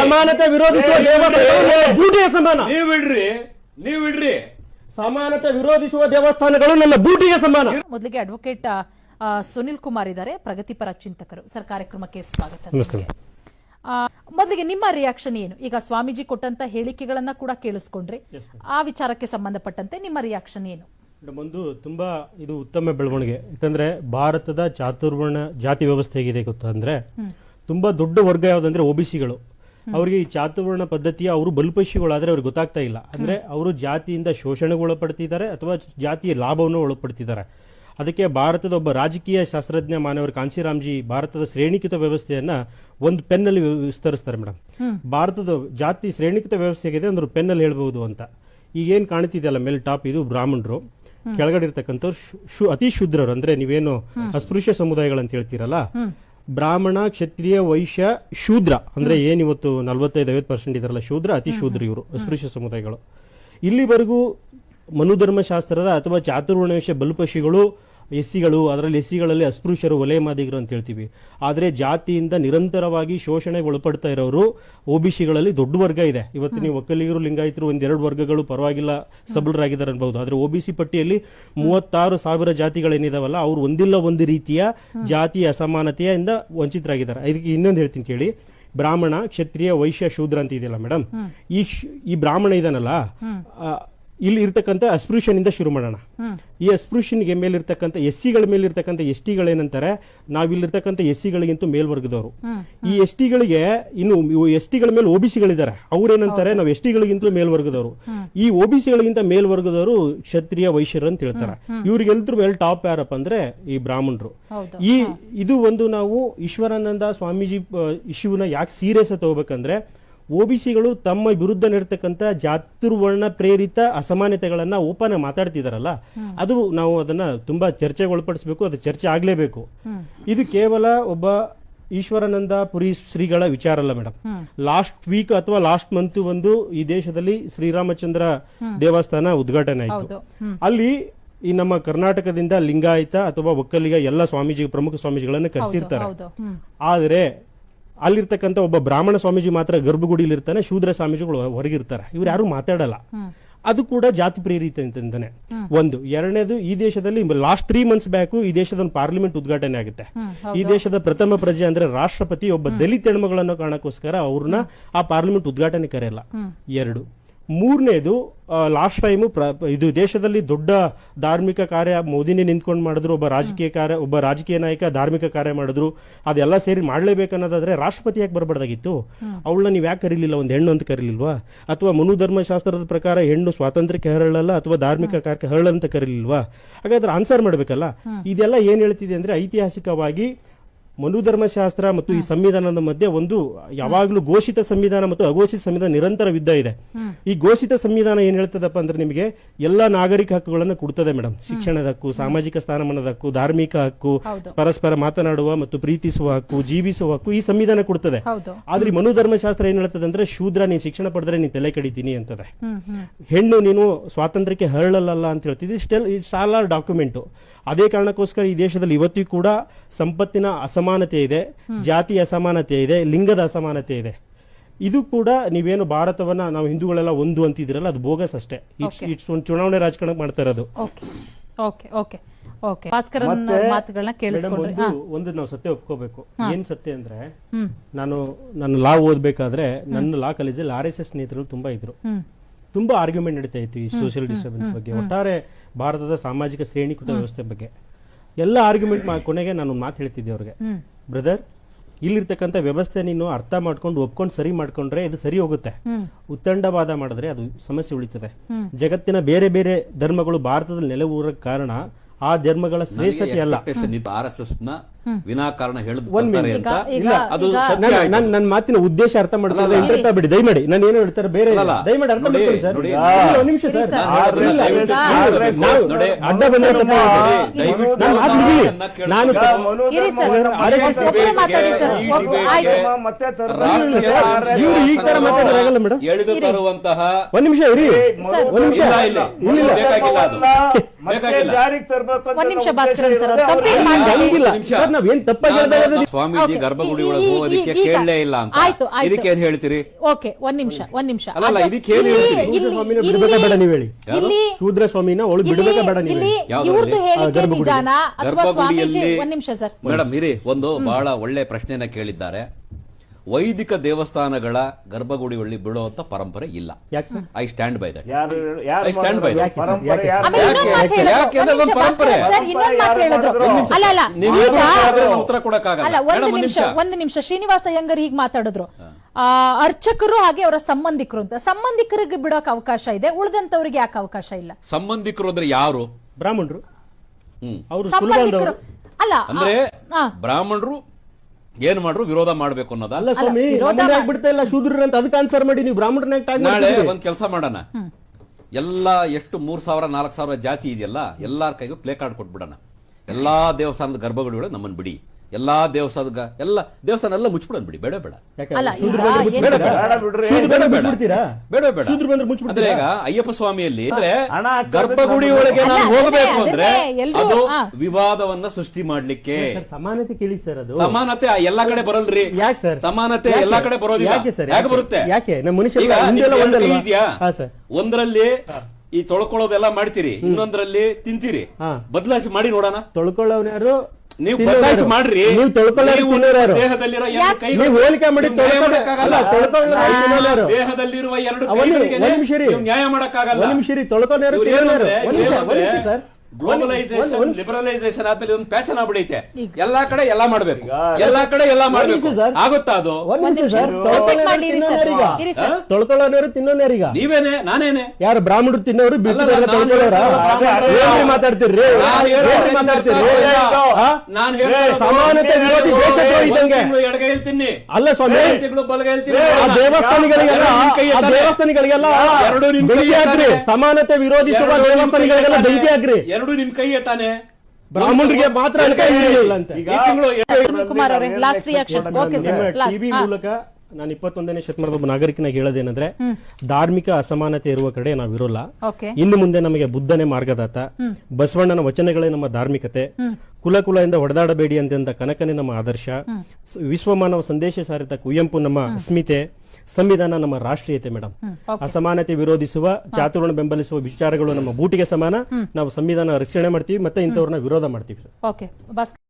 ಸಮಾನತೆ ವಿರೋಧಿಸುವ ಬೂಟಿಗೆ ಸಮಾನ. ನೀವು ಇಡ್ರಿ. ನೀವು ಇಡ್ರಿ. ಸಮಾನತೆ ವಿರೋಧಿಸುವ ದೇವಸ್ಥಾನಗಳು ನನ್ನ ಬೂಟಿಗೆ ಸಮಾನ. ಮೊದಲಿಗೆ ಅಡ್ವೊಕೇಟ್ ಸುನಿಲ್ ಕುಮಾರ್ ಇದ್ದಾರೆ ಪ್ರಗತಿಪರ ಚಿಂತಕರು. ಸರ್ ಕಾರ್ಯಕ್ರಮಕ್ಕೆ ಸ್ವಾಗತ. ಮೊದಲಿಗೆ ನಿಮ್ಮ ರಿಯಾಕ್ಷನ್ ಏನು? ಈಗ ಸ್ವಾಮೀಜಿ ಕೊಟ್ಟಂತ ಹೇಳಿಕೆಗಳನ್ನ ಕೂಡ ಕೇಳಿಸ್ಕೊಂಡ್ರಿ ಆ ವಿಚಾರಕ್ಕೆ ಸಂಬಂಧಪಟ್ಟಂತೆ ನಿಮ್ಮ ರಿಯಾಕ್ಷನ್ ಏನು? ಒಂದು ತುಂಬಾ ಇದು ಉತ್ತಮ ಬೆಳವಣಿಗೆ. ಯಾಕಂದ್ರೆ ಭಾರತದ ಚಾತುರ್ವರ್ಣ ಜಾತಿ ವ್ಯವಸ್ಥೆ ಹೇಗಿದೆ ಗೊತ್ತಾ ಅಂದ್ರೆ ತುಂಬಾ ದೊಡ್ಡ ವರ್ಗ ಯಾವ್ದಂದ್ರೆ ಒಬಿಸಿಗಳು ಅವರಿಗೆ ಈ ಚಾತುವರ್ಣ ಪದ್ಧತಿಯ ಅವರು ಆದ್ರೆ ಅವ್ರಿಗೆ ಗೊತ್ತಾಗ್ತಾ ಇಲ್ಲ. ಅಂದ್ರೆ ಅವರು ಜಾತಿಯಿಂದ ಶೋಷಣೆಗೆ ಒಳಪಡ್ತಿದ್ದಾರೆ ಅಥವಾ ಜಾತಿಯ ಲಾಭವನ್ನು ಒಳಪಡ್ತಿದ್ದಾರೆ. ಅದಕ್ಕೆ ಭಾರತದ ಒಬ್ಬ ರಾಜಕೀಯ ಶಾಸ್ತ್ರಜ್ಞ ಮಾನವರು ಕಾಂಶಿರಾಮ್ಜಿ ಭಾರತದ ಶ್ರೇಣೀಕೃತ ವ್ಯವಸ್ಥೆಯನ್ನ ಒಂದು ಪೆನ್ನಲ್ಲಿ ವಿಸ್ತರಿಸ್ತಾರೆ ಮೇಡಮ್. ಭಾರತದ ಜಾತಿ ಶ್ರೇಣೀಕೃತ ವ್ಯವಸ್ಥೆ ಆಗಿದೆ ಅಂದ್ರೆ ಪೆನ್ನಲ್ಲಿ ಹೇಳ್ಬಹುದು ಅಂತ. ಈಗ ಏನ್ ಕಾಣ್ತಿದೆಯಲ್ಲ ಮೇಲ್ ಟಾಪ್ ಇದು ಬ್ರಾಹ್ಮಣರು. ಕೆಳಗಡೆ ಇರ್ತಕ್ಕಂಥವ್ರು ಶು- ಶು- ಅತಿ ಶುದ್ರರು. ಅಂದ್ರೆ ನೀವೇನು ಅಸ್ಪೃಶ್ಯ ಸಮುದಾಯಗಳಂತ ಹೇಳ್ತೀರಲ್ಲ. ಬ್ರಾಹ್ಮಣ ಕ್ಷತ್ರಿಯ ವೈಶ್ಯ ಶೂದ್ರ. ಅಂದ್ರೆ ಏನ್ ಇವತ್ತು ನಲ್ವತ್ತೈದು ಐವತ್ತು ಪರ್ಸೆಂಟ್ ಇದಾರಲ್ಲ ಶೂದ್ರ ಅತಿ ಶೂದ್ರ ಇವರು ಅಸ್ಪೃಶ್ಯ ಸಮುದಾಯಗಳು. ಇಲ್ಲಿವರೆಗೂ ಮನುಧರ್ಮಶಾಸ್ತ್ರದ ಅಥವಾ ಚಾತುರ್ವರ್ಣ ವಿಷಯ ಬಲುಪಶಿಗಳು ಎಸ್ಸಿಗಳು ಅದರಲ್ಲಿ ಎಸ್ಸಿಗಳಲ್ಲಿ ಅಸ್ಪೃಶ್ಯರು ವಲಯ ಮಾದಿಗರು ಅಂತ ಹೇಳ್ತೀವಿ. ಆದರೆ ಜಾತಿಯಿಂದ ನಿರಂತರವಾಗಿ ಶೋಷಣೆಗೆ ಒಳಪಡ್ತಾ ಇರೋರು ಒ ಬಿ ಸಿಗಳಲ್ಲಿ ದೊಡ್ಡ ವರ್ಗ ಇದೆ. ಇವತ್ತು ನೀವು ಒಕ್ಕಲಿಗರು ಲಿಂಗಾಯಿತರು ಒಂದೆರಡು ವರ್ಗಗಳು ಪರವಾಗಿಲ್ಲ ಸಬಲರಾಗಿದ್ದಾರೆ ಅನ್ಬಹುದು. ಬಿ ಸಿ ಪಟ್ಟಿಯಲ್ಲಿ ಮೂವತ್ತಾರು ಸಾವಿರ ಜಾತಿಗಳೇನಿದಾವಲ್ಲ ಅವ್ರು ಒಂದಿಲ್ಲ ಒಂದು ರೀತಿಯ ಜಾತಿ ಅಸಮಾನತೆಯಿಂದ ವಂಚಿತರಾಗಿದ್ದಾರೆ. ಇದಕ್ಕೆ ಇನ್ನೊಂದು ಹೇಳ್ತೀನಿ ಕೇಳಿ. ಬ್ರಾಹ್ಮಣ ಕ್ಷತ್ರಿಯ ವೈಶ್ಯ ಶೂದ್ರ ಅಂತ ಇದೆಯಲ್ಲ ಮೇಡಮ್ ಈ ಈ ಬ್ರಾಹ್ಮಣ ಇದಾನಲ್ಲ ಇಲ್ಲಿ ಇರ್ತಕ್ಕಂಥ ಅಸ್ಪೃಶ್ಯನಿಂದ ಶುರು ಮಾಡೋಣ. ಈ ಅಸ್ಪೃಶ್ಯನಿಗೆ ಮೇಲಿರ್ತಕ್ಕಂಥ ಎಸ್ ಸಿಗಳ ಮೇಲಿರ್ತಕ್ಕಂಥ ಎಸ್ ಟಿಗಳೇನಂತಾರೆ ನಾವಿಲ್ಲಿರ್ತಕ್ಕಂಥ ಎಸ್ ಸಿಗಳಿಗಿಂತ ಮೇಲ್ವರ್ಗದವರು ಈ ಎಸ್ ಟಿಗಳಿಗೆ ಇನ್ನು ಎಸ್ ಟಿಗಳ ಮೇಲೆ ಓಬಿಸಿಗಳಿದ್ದಾರೆ ಅವ್ರೇನಂತಾರೆ ನಾವು ಎಸ್ ಟಿಗಳಿಗಿಂತ ಮೇಲ್ವರ್ಗದವರು ಈ ಓಬಿಸಿಗಳಿಗಿಂತ ಮೇಲ್ವರ್ಗದವರು ಕ್ಷತ್ರಿಯ ವೈಶ್ಯರು ಅಂತ ಹೇಳ್ತಾರೆ. ಇವ್ರಿಗೆಲ್ಲರೂ ಮೇಲೆ ಟಾಪ್ ಯಾರಪ್ಪ ಅಂದ್ರೆ ಈ ಬ್ರಾಹ್ಮಣರು. ಈ ಇದು ಒಂದು ನಾವು ಈಶ್ವರಾನಂದ ಸ್ವಾಮೀಜಿ ಇಶ್ಯೂನ ಯಾಕೆ ಸೀರಿಯಸ್ ತಗೋಬೇಕಂದ್ರೆ ಒಬಿಸಿಗಳು ತಮ್ಮ ವಿರುದ್ಧ ನಡೀತಕ್ಕಂಥ ಜಾತುರ್ವರ್ಣ ಪ್ರೇರಿತ ಅಸಮಾನತೆಗಳನ್ನ ಓಪನ್ ಮಾತಾಡ್ತಿದಾರಲ್ಲ ಅದು ನಾವು ಅದನ್ನ ತುಂಬಾ ಚರ್ಚೆಗೆ ಒಳಪಡಿಸಬೇಕು ಅದು ಚರ್ಚೆ ಆಗ್ಲೇಬೇಕು. ಇದು ಕೇವಲ ಒಬ್ಬ ಈಶ್ವರಾನಂದ ಪುರಿ ಶ್ರೀಗಳ ವಿಚಾರ ಅಲ್ಲ ಮೇಡಮ್ ಲಾಸ್ಟ್ ವೀಕ್ ಅಥವಾ ಲಾಸ್ಟ್ ಮಂತ್ ಒಂದು ಈ ದೇಶದಲ್ಲಿ ಶ್ರೀರಾಮಚಂದ್ರ ದೇವಸ್ಥಾನ ಉದ್ಘಾಟನೆ ಆಯಿತು. ಅಲ್ಲಿ ಈ ನಮ್ಮ ಕರ್ನಾಟಕದಿಂದ ಲಿಂಗಾಯತ ಅಥವಾ ಒಕ್ಕಲಿಗ ಎಲ್ಲ ಸ್ವಾಮೀಜಿ ಪ್ರಮುಖ ಸ್ವಾಮೀಜಿಗಳನ್ನ ಕರೆಸಿರ್ತಾರೆ. ಆದರೆ ಅಲ್ಲಿರ್ತಕ್ಕಂಥ ಒಬ್ಬ ಬ್ರಾಹ್ಮಣ ಸ್ವಾಮೀಜಿ ಮಾತ್ರ ಗರ್ಭಗುಡಿಯಲ್ಲಿ ಇರ್ತಾನೆ ಶೂದ್ರ ಸ್ವಾಮೀಜಿಗಳು ಹೊರಗಿರ್ತಾರೆ. ಇವ್ರು ಯಾರು ಮಾತಾಡಲ್ಲ. ಅದು ಕೂಡ ಜಾತಿ ಪ್ರೇರಿತ ಅಂತಂದನೆ. ಒಂದು. ಎರಡನೇದು ಈ ದೇಶದಲ್ಲಿ ಲಾಸ್ಟ್ ತ್ರೀ ಮಂತ್ಸ್ ಬ್ಯಾಕ್ ಈ ದೇಶದ ಒಂದು ಪಾರ್ಲಿಮೆಂಟ್ ಉದ್ಘಾಟನೆ ಆಗುತ್ತೆ. ಈ ದೇಶದ ಪ್ರಥಮ ಪ್ರಜೆ ಅಂದ್ರೆ ರಾಷ್ಟ್ರಪತಿ ಒಬ್ಬ ದಲಿತ ಹೆಣ್ಮಗಳನ್ನು ಕಾರಣಕ್ಕೋಸ್ಕರ ಅವ್ರನ್ನ ಆ ಪಾರ್ಲಿಮೆಂಟ್ ಉದ್ಘಾಟನೆ ಕರೆಯಲ್ಲ. ಎರಡು. ಮೂರನೇದು ಲಾಸ್ಟ್ ಟೈಮು ಪ್ರ ಇದು ದೇಶದಲ್ಲಿ ದೊಡ್ಡ ಧಾರ್ಮಿಕ ಕಾರ್ಯ ಮೋದಿನೇ ನಿಂತ್ಕೊಂಡು ಮಾಡಿದ್ರು ಒಬ್ಬ ರಾಜಕೀಯ ಕಾರ್ಯ ಒಬ್ಬ ರಾಜಕೀಯ ನಾಯಕ ಧಾರ್ಮಿಕ ಕಾರ್ಯ ಮಾಡಿದ್ರು ಅದೆಲ್ಲ ಸೇರಿ ಮಾಡಲೇಬೇಕನ್ನೋದಾದರೆ ರಾಷ್ಟ್ರಪತಿ ಯಾಕೆ ಬರಬಾರ್ದಾಗಿತ್ತು? ಅವಳನ್ನ ನೀವು ಯಾಕೆ ಕರೀಲಿಲ್ಲ? ಒಂದು ಹೆಣ್ಣು ಅಂತ ಕರೀಲಿಲ್ವಾ? ಅಥವಾ ಮನುಧರ್ಮಶಾಸ್ತ್ರದ ಪ್ರಕಾರ ಹೆಣ್ಣು ಸ್ವಾತಂತ್ರ್ಯಕ್ಕೆ ಹರಳಲ್ಲ ಅಥವಾ ಧಾರ್ಮಿಕ ಕಾರ್ಯಕ್ಕೆ ಹರಳಂತ ಕರೀಲಿಲ್ವಾ? ಹಾಗಾದ್ರೆ ಆನ್ಸರ್ ಮಾಡಬೇಕಲ್ಲ? ಇದೆಲ್ಲ ಏನು ಹೇಳ್ತಿದೆ ಅಂದರೆ ಐತಿಹಾಸಿಕವಾಗಿ ಮನುಧರ್ಮಶಾಸ್ತ್ರ ಮತ್ತು ಈ ಸಂವಿಧಾನದ ಮಧ್ಯೆ ಒಂದು ಯಾವಾಗಲೂ ಘೋಷಿತ ಸಂವಿಧಾನ ಮತ್ತು ಅಘೋಷಿತ ಸಂವಿಧಾನ ನಿರಂತರ ಯುದ್ಧ ಇದೆ. ಈ ಘೋಷಿತ ಸಂವಿಧಾನ ಏನ್ ಹೇಳ್ತದಪ್ಪ ಅಂದ್ರೆ ನಿಮಗೆ ಎಲ್ಲಾ ನಾಗರಿಕ ಹಕ್ಕುಗಳನ್ನು ಕೊಡ್ತದೆ ಮೇಡಮ್. ಶಿಕ್ಷಣದ ಹಕ್ಕು ಸಾಮಾಜಿಕ ಸ್ಥಾನಮಾನದ ಹಕ್ಕು ಧಾರ್ಮಿಕ ಹಕ್ಕು ಪರಸ್ಪರ ಮಾತನಾಡುವ ಮತ್ತು ಪ್ರೀತಿಸುವ ಹಕ್ಕು ಜೀವಿಸುವ ಹಕ್ಕು ಈ ಸಂವಿಧಾನ ಕೊಡ್ತದೆ. ಆದ್ರೆ ಮನುಧರ್ಮಶಾಸ್ತ್ರ ಏನ್ ಹೇಳ್ತದೆ ಅಂದ್ರೆ ಶೂದ್ರ ನೀನ್ ಶಿಕ್ಷಣ ಪಡೆದ್ರೆ ನೀನ್ ತಲೆ ಕಡಿತೀನಿ ಅಂತದೆ. ಹೆಣ್ಣು ನೀನು ಸ್ವಾತಂತ್ರ್ಯಕ್ಕೆ ಹರಳಲ್ಲ ಅಂತ ಹೇಳ್ತಿದ್ದೆ still it's all our document ಅದೇ ಕಾರಣಕ್ಕೋಸ್ಕರ ಈ ದೇಶದಲ್ಲಿ ಇವತ್ತಿಗೂ ಕೂಡ ಸಂಪತ್ತಿನ ಅಸಮಾನತೆ ಇದೆ ಜಾತಿ ಅಸಮಾನತೆ ಇದೆ ಲಿಂಗದ ಅಸಮಾನತೆ ಇದೆ. ಇದು ಕೂಡ ನೀವೇನು ಭಾರತವನ್ನ ನಾವು ಹಿಂದೂಗಳೆಲ್ಲ ಒಂದು ಅಂತಿದ್ರಲ್ಲ ಅದು ಬೋಗಸ್ ಅಷ್ಟೇ. ಇಟ್ಸ್ ಇಟ್ಸ್ ಒಂದು ಚುನಾವಣೆ ರಾಜಕಾರಣ ಮಾಡ್ತಾ ಇರೋದು. Okay okay okay okay Bhaskaran ಮಾತುಗಳನ್ನ ಮೇಡಮ್ ಕೇಳಿಸ್ಕೊಂಡ್ರಿ. ಒಂದು ನಾವು ಸತ್ಯ ಒಪ್ಕೋಬೇಕು. ಏನ್ ಸತ್ಯ ಅಂದ್ರೆ ನಾನು ನನ್ನ ಲಾ ಓದ್ಬೇಕಾದ್ರೆ ನನ್ನ ಲಾ ಕಾಲೇಜಲ್ಲಿ ಆರ್ ಎಸ್ ಎಸ್ ಸ್ನೇಹಿತರು ತುಂಬಾ ಇದ್ರು. ತುಂಬಾ ಆರ್ಗ್ಯುಮೆಂಟ್ ನಡೀತಾ ಇತ್ತು ಈ ಸೋಷಿಯಲ್ ಡಿಸ್ಟರ್ಬೆನ್ಸ್ ಬಗ್ಗೆ. ಒಟ್ಟಾರೆ ಭಾರತದ ಸಾಮಾಜಿಕ ಶ್ರೇಣೀಕೃತ ವ್ಯವಸ್ಥೆ ಬಗ್ಗೆ. ಎಲ್ಲ ಆರ್ಗ್ಯುಮೆಂಟ್ ಕೊನೆಗೆ ನಾನು ಒಂದು ಮಾತು ಹೇಳ್ತಿದ್ದೆ ಅವ್ರಿಗೆ. ಬ್ರದರ್ ಇಲ್ಲಿರ್ತಕ್ಕಂಥ ವ್ಯವಸ್ಥೆ ನೀನು ಅರ್ಥ ಮಾಡ್ಕೊಂಡು ಒಪ್ಕೊಂಡು ಸರಿ ಮಾಡ್ಕೊಂಡ್ರೆ ಇದು ಸರಿ ಹೋಗುತ್ತೆ. ಉತ್ತಂಡವಾದ ಮಾಡಿದ್ರೆ ಅದು ಸಮಸ್ಯೆ ಉಳಿತದೆ. ಜಗತ್ತಿನ ಬೇರೆ ಬೇರೆ ಧರ್ಮಗಳು ಭಾರತದಲ್ಲಿ ನೆಲೆ ಕಾರಣ ಆ ಧರ್ಮಗಳ ಶ್ರೇಷ್ಠತೆ ಅಲ್ಲ. ಆರ್ ಎಸ್ ಎಸ್ನ ವಿನಾಕಾರಣ ಒಂದ್ ಹೇಳಿದ್ರೆ ಅಂತ? ಅದು ನನ್ನ ಮಾತಿನ ಉದ್ದೇಶ ಅರ್ಥ ಮಾಡಿ ಇಂಟರ್ಪ್ಟ್ ಬಿಡಿ ದಯಮಾಡಿ. ನಾನು ಏನು ಹೇಳ್ತಾರೆ? ಬೇರೆ ದಯಮಾಡಿ ಅರ್ಥ ಮಾಡ್ಕೊಳ್ಳಿ ಸರ್. ಒಂದ್ ನಿಮಿಷ ಅಡ್ಡ ನಾನು. ಮತ್ತೆ ಇವ್ರು ಈ ತರ ಮಾತಾಡೋದಾಗಲ್ಲ ಮೇಡಮ್. ಎಳೆದು ತರುವಂತಹ ಒಂದ್ ನಿಮಿಷ ಇರಿ. ಒಂದ್ ನಿಮಿಷ. ಇಲ್ಲ, ಇಲ್ಲ. ಇಲ್ಲ ಬೇಕಾಗಿಲ್ಲ ಅದು. ಮತ್ತೆ ಬೇಕಾಗಿಲ್ಲ. ಜಾರಿಗೆ ತರಬೇಕು ಒಂದ್ ನಿಮಿಷ ಭಾಸ್ಕರನ್ ಸರ್, ಅವ್ರು complete ಮಾಡಿ. ಹಂಗಿಲ್ಲ ನಿಮಿಷ. ಸರ್ ನಾವೇನ್ ತಪ್ಪಾಗಿ ಹೇಳ್ತಾ ಇರೋದು? ಸ್ವಾಮೀಜಿ. ಗರ್ಭಗುಡಿ ಒಳಗೆ ಹೋಗೋದಕ್ಕೆ ಕೇಳಲೇ ಇಲ್ಲ ಅಂತ. ಆಯ್ತು. ಇದಕ್ಕೆ ಏನ್ ಹೇಳ್ತೀರಿ? ಓಕೆ ಒಂದ್ ನಿಮಿಷ ಒಂದ್ ನಿಮಿಷ. ಅಲ್ಲ ಇದಕ್ಕೆ ಏನ್ ಹೇಳ್ತೀರಿ? ಸ್ವಾಮಿನ ಬಿಡ್ಬೇಕಾ ಬೇಡ ನೀವು ಹೇಳಿ? ಇಲ್ಲಿ ಶೂದ್ರ ಸ್ವಾಮಿನ ಅವಳು ಬಿಡಬೇಕಾ ಬೇಡ ನೀವು? ಇವ್ರದ್ದು ಹೇಳಿಕೆ ನಿಜಾನ? ಅಥವಾ ಸ್ವಾಮೀಜಿ ಗರ್ಭಗುಡಿಯಲ್ಲಿ ಒಂದ್ ನಿಮಿಷ ಸರ್. ಮೇಡಮ್ ಇರಿ ಒಂದು ಬಹಳ ಒಳ್ಳೆ ಪ್ರಶ್ನೆನ ಕೇಳಿದ್ದಾರೆ. ವೈದಿಕ ದೇವಸ್ಥಾನಗಳ ಗರ್ಭಗುಡಿ ಒಳ್ಳಿ ಬಿಡುವಂತ ಪರಂಪರೆ ಇಲ್ಲ. ಯಾಕೆ sir? I stand by that ಯಾರು ಯಾರು ಬೈ stand by ಮಾಡಿದ್ರು? ಪರಂಪರೆ ಯಾರು ಆಮೇಲೆ ಇನ್ನೊಂದ್ ಮಾತು ಯಾಕೆ? ಹೇಳಿದ್ರು. ಯಾಕೆ ಒಂದ್ ಅದೊಂದು ನಿಮಿಷ ಪರಂಪರೆ? ಸರ್ ಇನ್ನೊಂದ್ ಮಾತು ಹೇಳಿದ್ರು ಅಲ್ಲ ಅಲ್ಲ. ನೀವು ಈಗ- ಇಬ್ರು ಉತ್ತರ ಕೊಡಕ್ಕಾಗಲ್ಲ. ಅಲ್ಲ ಒಂದು ಮೇಡಮ್, ಒಂದ್ ನಿಮಿಷ ನಿಮಿಷ. ಒಂದು ನಿಮಿಷ. ಶ್ರೀನಿವಾಸ ಅಯ್ಯಂಗರ್ ಹೀಗೆ ಮಾತಾಡಿದ್ರು. ಆ, ಅರ್ಚಕರು ಹಾಗೆ ಅವರ ಸಂಬಂಧಿಕರು ಅಂತ. ಸಂಬಂಧಿಕರಿಗೆ ಬಿಡೋಕ್ ಅವಕಾಶ ಇದೆ ಉಳಿದಂತವ್ರಿಗೆ ಯಾಕೆ ಅವಕಾಶ ಇಲ್ಲ? ಸಂಬಂಧಿಕರು ಅಂದ್ರೆ ಯಾರು? ಬ್ರಾಹ್ಮಣರು. ಹ್ಮ್. ಅವರು ಸಂಬಂಧಿಕರು. ಅಲ್ಲ ಅಂದ್ರೆ ಆ, ಬ್ರಾಹ್ಮಣರು ಏನ್ ಮಾಡ್ರು? ವಿರೋಧ ಮಾಡ್ಬೇಕು ಅನ್ನೋದ? ಅಲ್ಲ ಸ್ವಾಮಿ ವಿರೋಧ ನಮ್ಮನ್ನ ಬಿಡ್ತಾ ಇಲ್ಲ ಶೂದ್ರ ಅಂತ ಅದಕ್ಕೆ ಆನ್ಸರ್ ಮಾಡಿ ನೀವು tag ನಾಳೆ ಮಾಡ್ತಿದ್ದೀರಿ? ಒಂದ್ ಕೆಲಸ ಮಾಡೋಣ. ಎಲ್ಲ ಎಷ್ಟು ಮೂರ್ ಸಾವಿರ ನಾಲ್ಕು ಸಾವಿರ ಜಾತಿ ಇದೆಯಲ್ಲ ಎಲ್ಲಾರ ಕೈಗೂ ಪ್ಲೇ ಕಾರ್ಡ್ ಕೊಟ್ಬಿಡೋಣ. ಎಲ್ಲಾ ದೇವಸ್ಥಾನದ ಗರ್ಭಗುಡಿಗಳು ನಮ್ಮನ್ನ ಬಿಡಿ. ಎಲ್ಲಾ ದೇವಸ್ಥಾನ ಎಲ್ಲ ದೇವಸ್ಥಾನ ಎಲ್ಲ ಮುಚ್ಬಿಡೋಣ ಬಿಡಿ ಬೇಡ ಬೇಡ? ಬೇಡ ಬೇಡ, ಅಂದ್ರೆ ಈಗ ಅಯ್ಯಪ್ಪ ಸ್ವಾಮಿಯಲ್ಲಿ ಅಂದ್ರೆ ಗರ್ಭಗುಡಿ ಒಳಗೆ ನಾನು ಹೋಗಬೇಕು ಅಂದ್ರೆ ಅದು ವಿವಾದವನ್ನ ಸೃಷ್ಟಿ ಮಾಡ್ಲಿಕ್ಕೆ. ಸರ್, ಸಮಾನತೆ ಕೇಳಿ ಸರ್ ಅದು. ಸಮಾನತೆ ಎಲ್ಲಾ ಕಡೆ ಬರಲ್ರಿ. ಯಾಕೆ ಸರ್? ಸಮಾನತೆ? ಎಲ್ಲಾ ಕಡೆ ಬರೋದಿಲ್ಲ. ಯಾಕೆ ಸರ್? ಯಾಕೆ? ಬರುತ್ತೆ? ಯಾಕೆ? ನಮ್ಮ ಮನುಷ್ಯ ಇದೆಯಾ? ಹಾ ಸರ್. ಒಂದ್ರಲ್ಲಿ ಈ ತೊಳ್ಕೊಳ್ಳೋದೆಲ್ಲ ಮಾಡ್ತೀರಿ ಇನ್ನೊಂದ್ರಲ್ಲಿ ತಿಂತೀರಿ. ಬದಲಾಯಿಸಿ ಮಾಡಿ ನೋಡೋಣ. ತೊಳ್ಕೊಳ್ಳೋನು ಯಾರು? ನೀವು ಬದಲಾಯಿಸಿ ಮಾಡ್ರಿ ನೀವು ದೇಹದಲ್ಲಿರೋ? ನೀವು ಹೋಲಿಕೆ ಮಾಡಿ ದೇಹದಲ್ಲಿರುವ ಎರಡು ನ್ಯಾಯ ಮಾಡಕ್ಕಾಗಲ್ಲ ಒಂದ್ ನಿಮಿಷ ಇರಿ, ತೊಳ್ಕೊಳ್ಳೋರು ಯಾರು? ಇವ್ರು ತಿನ್ನೋರು ಏನಂದ್ರೆ- ಯಾರು? ಒಂದ್ ನಿಮಿಷ, ಒಂದ್ ನಿಮಿಷ ಸರ್. ಗ್ಲೋಬಲೈಸೇಷನ್ ಲಿಬರಲೈಸೇಷನ್ ಆದ್ಮೇಲೆ ಒಂದು ಪ್ಯಾಚನ್ ಆಗ್ಬಿಡೈತೆ. ಎಲ್ಲಾ ಕಡೆ ಎಲ್ಲಾ ಮಾಡ್ಬೇಕು. ಎಲ್ಲಾ ಕಡೆ ಎಲ್ಲಾ ಮಾಡ್ಬೇಕು. ಆಗುತ್ತಾ ಅದು? ತೊಳ್ಕೊಳ್ಳೋರು ಯಾರೀಗ? ನೀವೇನೆ? ನಾನೇನೆ? ಯಾರು ಬ್ರಾಹ್ಮಣರು ತಿನ್ನೋರು ಮಾತಾಡ್ತೀರಿ? ಮಾತಾಡ್ತೀರಿ? ಸಮಾನತೆ ವಿರೋಧಿ ದೇಶ ಹೇಳ್ತೀನಿ. ಅಲ್ಲ ಸ್ವಾಮಿ. ಬಲಗೈ ಹೇಳ್ತೀನಿ. ದೇವಸ್ಥಾನಿಗಳಿಗೆಲ್ಲ. ದೇವಸ್ಥಾನಿಗಳಿಗೆಲ್ಲ ಎರಡು ನಿಮ್ ಕೈ ಬೆಂಕಿ ಹಾಕ್ರಿ ಎತ್ತಾನೆ. ಸಮಾನತೆ ವಿರೋಧಿಸುವ ಎರಡು ನಿಮ್ ಕೈ ದೇವಸ್ಥಾನಿಗಳಿಗೆಲ್ಲ. ಬೆಂಕಿ ಹಾಕ್ರಿ ಎರಡು ನಿಮ್ ಕೈ ತಾನೆ ಬ್ರಾಹ್ಮಣರಿಗೆ ಮಾತ್ರ ಅನ್ಕೈ ಇರಲಿಲ್ಲ ಅಂತ. ಈ ತಿಂಗಳು ಸುನಿಲ್ ಕುಮಾರ್ ಅವರೇ last reaction okay sir TV ಮೂಲಕ ನಾನು ಇಪ್ಪತ್ತೊಂದನೇ ಶತಮಾನದ ಒಬ್ಬ ನಾಗರಿಕನಾಗಿ ಹೇಳೋದೇನಂದ್ರೆ ಧಾರ್ಮಿಕ ಅಸಮಾನತೆ ಇರುವ ಕಡೆ ನಾವು ಇರೋಲ್ಲ ಓಕೆ. ಇನ್ನು ಮುಂದೆ ನಮಗೆ ಬುದ್ಧನೇ ಮಾರ್ಗದಾತ. ಬಸವಣ್ಣನ ವಚನಗಳೇ ನಮ್ಮ ಧಾರ್ಮಿಕತೆ. ಕುಲ ಕುಲದಿಂದ ಹೊಡೆದಾಡಬೇಡಿ ಅಂತ ಕನಕನೇ ನಮ್ಮ ಆದರ್ಶ. ವಿಶ್ವ ವಿಶ್ವಮಾನವ ಸಂದೇಶ ಸಾರಿದ ಕುವೆಂಪು ನಮ್ಮ ಅಸ್ಮಿತೆ ಸಂವಿಧಾನ ನಮ್ಮ ರಾಷ್ಟ್ರೀಯತೆ ಮೇಡಮ್ ಅಸಮಾನತೆ ವಿರೋಧಿಸುವ ಚಾತುರ್ಣ ಬೆಂಬಲಿಸುವ ವಿಚಾರಗಳು ನಮ್ಮ ಬೂಟಿಗೆ ಸಮಾನ. ನಾವು ಸಂವಿಧಾನ ರಕ್ಷಣೆ ಮಾಡ್ತೀವಿ ಮತ್ತೆ ಇಂಥವ್ರನ್ನ ವಿರೋಧ ಮಾಡ್ತೀವಿ.